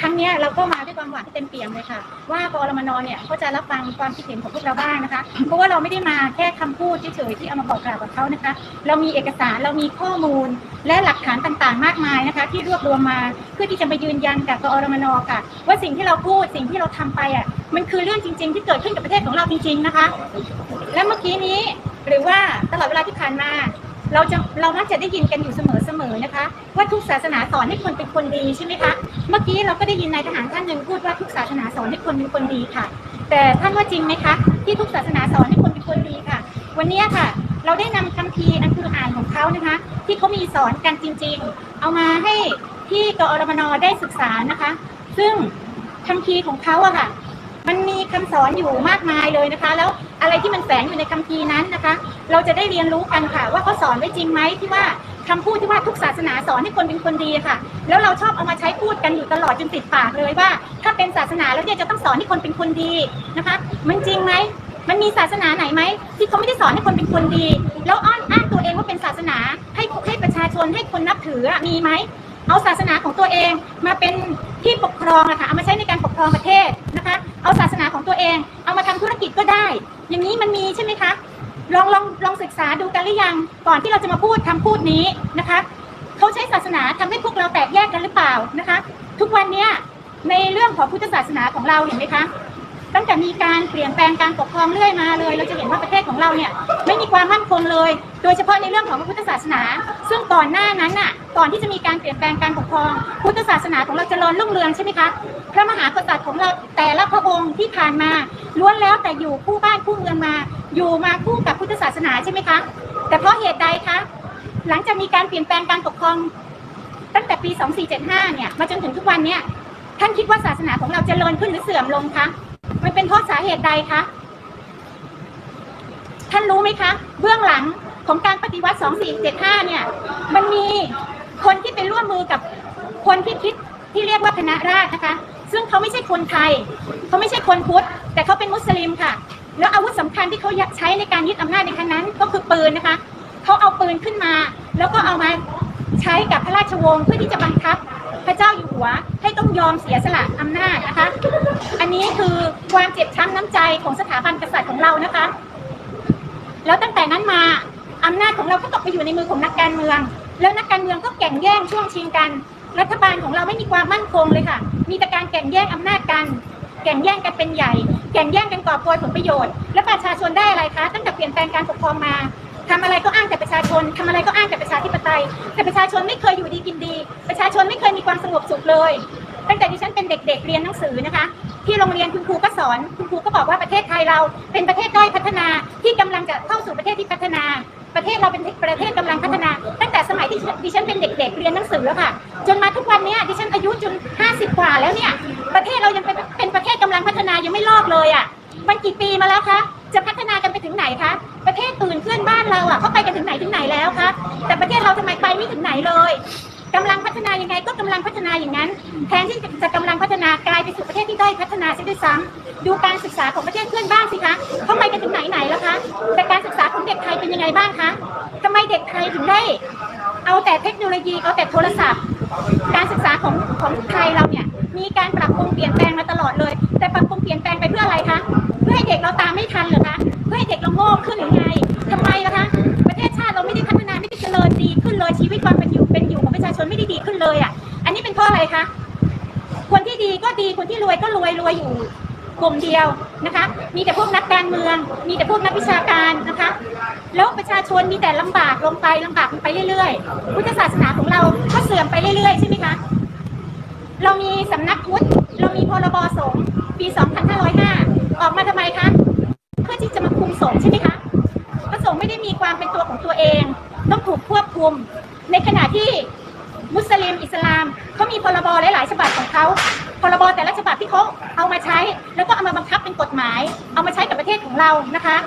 ครั้งนี้เราก็มาด้วยความหวังที่เต็มเปี่ยมเลยค่ะ ว่ากอรมนเนี่ยเขาจะรับฟังความคิดเห็นของพวกเราบ้างนะคะ เพราะว่าเราไม่ได้มาแค่คำพูดเฉยๆที่เอามาบอกกล่าวกับเขานะคะ เรามีเอกสารเรามีข้อมูลและหลักฐานต่างๆ มากมายนะคะ ที่รวบรวมมาเพื่อที่จะมายืนยันกับกอรมนค่ะ ว่าสิ่งที่เราพูดสิ่งที่เราทำไปอะมันคือเรื่องจริง ๆ ที่เกิดขึ้นกับประเทศของเราจริง ๆนะคะ และเมื่อกี้นี้หรือว่าตลอดเวลาที่ผ่านมา เราจะเรามักจะได้ยินกันอยู่เสมอๆนะคะ ว่าทุกศาสนาสอนให้คนเป็นคนดีใช่ไหมคะเมื่อกี้เราก็ได้ยินนายทหารท่านหนึ่งพูดว่าทุกศาสนาสอนให้คนเป็นคนดีค่ะ แต่ท่านว่าจริงไหมคะ ที่ทุกศาสนาสอนให้คนเป็นคนดีค่ะ วันนี้ค่ะ เราได้นำคัมภีร์อันคืออ่านของเขานะคะ ที่เขามีสอนกันจริง ๆ เอามาให้ที่กอรมนได้ศึกษานะคะ ซึ่งคัมภีร์ของเขาอะค่ะ มันมีคำสอนอยู่มากมายเลยนะคะ แล้วอะไรที่มันแฝงอยู่ในคัมภีร์นั้นนะคะ เราจะได้เรียนรู้กันค่ะ ว่าเขาสอนไว้จริงไหมที่ว่าคำพูดที่ว่าทุกศาสนาสอนให้คนเป็นคนดีค่ะ แล้วเราชอบเอามาใช้พูดกันอยู่ตลอดจนติดปากเลยว่า ถ้าเป็นศาสนาแล้วเนี่ยจะต้องสอนให้คนเป็นคนดีนะคะ มันจริงไหมมันมีศาสนาไหนไหมที่เขาไม่ได้สอนให้คนเป็นคนดี แล้วอ้อนอ้างตัวเองว่าเป็นศาสนา ให้ให้ประชาชนให้คนนับถือมีไหมเอาศาสนาของตัวเองมาเป็นที่ปกครองอะค่ะเอามาใช้ในการปกครองประเทศ ตัวเอง เอามาทำธุรกิจก็ได้ อย่างนี้มันมีใช่ไหมคะลองลองลองศึกษาดูกันหรือยังก่อนที่เราจะมาพูดคำพูดนี้นะคะเขาใช้ศาสนาทำให้พวกเราแตกแยกกันหรือเปล่านะคะ ทุกวันเนี้ยในเรื่องของพุทธศาสนาของเราเห็นไหมคะ ตั้งแต่มีการเปลี่ยนแปลงการปกครองเรื่อยมาเลย เราจะเห็นว่าประเทศของเราเนี่ยไม่มีความมั่นคงเลย โดยเฉพาะในเรื่องของพระพุทธศาสนา ซึ่งก่อนหน้านั้นน่ะก่อนที่จะมีการเปลี่ยนแปลงการปกครอง พุทธศาสนาของเราเจริญรุ่งเรืองใช่ไหมคะพระมหากษัตริย์ของเราแต่ละพระองค์ที่ผ่านมาล้วนแล้วแต่อยู่คู่บ้านคู่เมืองมา อยู่มาคู่กับพุทธศาสนาใช่ไหมคะ แต่เพราะเหตุใดคะหลังจากมีการเปลี่ยนแปลงการปกครองตั้งแต่ปี 2475 เนี่ย มาจนถึงทุกวันเนี่ย ท่านคิดว่าศาสนาของเราเจริญขึ้นหรือเสื่อมลงคะ มันเป็นเพราะสาเหตุใดคะท่านรู้ไหมคะ เบื้องหลังของการปฏิวัติ 2475 เนี่ย มันมีคนที่ไปร่วมมือกับคนที่คิดที่เรียกว่าคณะราษฎรนะคะ ซึ่งเขาไม่ใช่คนไทย เขาไม่ใช่คนพุทธ แต่เขาเป็นมุสลิมค่ะ แล้วอาวุธสำคัญที่เขาใช้ในการยึดอำนาจในครั้งนั้น ก็คือปืนนะคะ เขาเอาปืนขึ้นมา แล้วก็เอามาใช้กับพระราชวงศ์เพื่อที่จะบังคับ พระเจ้าอยู่หัวให้ต้องยอมเสียสละอำนาจนะคะ อันนี้คือความเจ็บช้ำน้ำใจของสถาบันกษัตริย์ของเรานะคะ แล้วตั้งแต่นั้นมาอำนาจของเราก็ตกไปอยู่ในมือของนักการเมือง แล้วนักการเมืองก็แข่งแย่งช่วงชิงกัน รัฐบาลของเราไม่มีความมั่นคงเลยค่ะ มีแต่การแข่งแย่งอำนาจกัน แข่งแย่งกันเป็นใหญ่ แข่งแย่งกันก่อโกยผลประโยชน์ และประชาชนได้อะไรคะ ตั้งแต่เปลี่ยนแปลงการปกครองมา ทำอะไรก็อ้างแต่ประชาชนทำอะไรก็อ้างแต่ประชาธิปไตย แต่ประชาชนไม่เคยอยู่ดีกินดี ประชาชนไม่เคยมีความสงบสุขเลย ตั้งแต่ที่ฉันเป็นเด็กๆเรียนหนังสือนะคะ ที่โรงเรียนคุณครูก็สอน คุณครูก็บอกว่าประเทศไทยเราเป็นประเทศด้อยพัฒนาที่กำลังจะเข้าสู่ประเทศที่พัฒนา ประเทศเราเป็นประเทศกำลังพัฒนา ตั้งแต่สมัยที่ดิฉันเป็นเด็ก ๆ เรียนหนังสือแล้วค่ะ จนมาทุกวันนี้ดิฉันอายุจน 50 กว่าแล้วเนี่ย ประเทศเรายังเป็นเป็นประเทศกำลังพัฒนายังไม่ลอกเลยอะมันกี่ปีมาแล้วคะจะพัฒนากันไปถึงไหนคะ ประเทศอื่นเพื่อนบ้านเราอะเขาไปกันถึงไหนถึงไหนแล้วคะแต่ประเทศเราทำไมไปไม่ถึงไหนเลยกำลังพัฒนายังไงก็กำลังพัฒนาอย่างนั้น แทนที่จะกำลังพัฒนากลายไปสู่ประเทศที่ด้อยพัฒนาเสีด้วยซ้ำดูการศึกษาของประเทศเพื่อนบ้านสิคะเขาไปกันถึงไหนไหนแล้วคะ แต่การศึกษาของเด็กไทยเป็นยังไงบ้างคะทำไมเด็กไทยถึงได้ เอาแต่เทคโนโลยีเอาแต่โทรศัพท์ การศึกษาของของไทยเราเนี่ยมีการปรับปรุงเปลี่ยนแปลงมาตลอดเลย แต่ปรับปรุงเปลี่ยนแปลงไปเพื่ออะไรคะเพื่อให้เด็กเราตามไม่ทันเหรอ อะไรคะ คนที่ดีก็ดีคนที่รวยก็รวยรวยอยู่กลุ่มเดียวนะคะ มีแต่พวกนักการเมือง มีแต่พวกนักวิชาการนะคะ แล้วประชาชนมีแต่ลำบากลงไปลำบากลงไปเรื่อยๆ พุทธศาสนาของเราก็เสื่อมไปเรื่อยๆ ใช่ไหมคะ เรามีสำนักพุทธ เรามีพรบสงฆ์ปี 2505 ออกมาทำไมคะ เพื่อที่จะมาคุมสงฆ์ใช่ไหมคะ พระสงฆ์ไม่ได้มีความเป็นตัวของตัวเอง ต้องถูกควบคุม ในขณะที่ มุสลิม อิสลามเขามีพรบหลายๆฉบับของเขาพรบแต่ละฉบับที่เขาเอามาใช้ แล้วก็เอามาบังคับเป็นกฎหมาย เอามาใช้กับประเทศของเรานะคะ